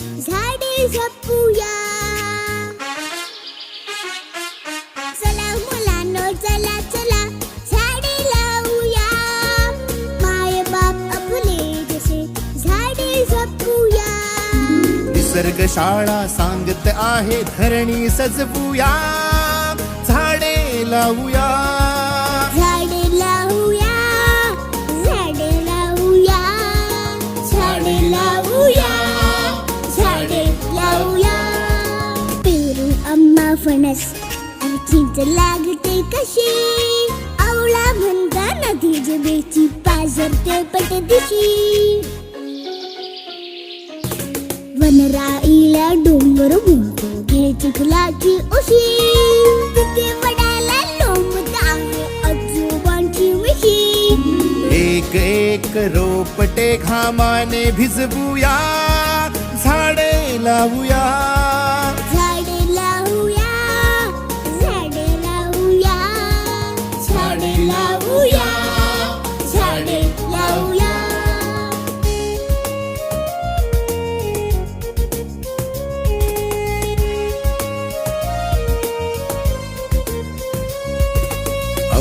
झाडे जपूया चला मुलांनो चला चला झाडे लावूया. माय बाप फुले जसे झाडे जपूया निसर्ग शाळा सांगत आहे धरणी सजवूया. झाडे लावूया. फणस. चिंच लागते कशी? आवळा म्हणता नदी जबेची पट दिशी. वनराईला डोंगर म्हणतो घे चिखलाची उशी. तिथे वडाला लोंबत आहे आजोबांची मिशी. एक एक रोपटे घामाने भिजवूया झाडे लावूया.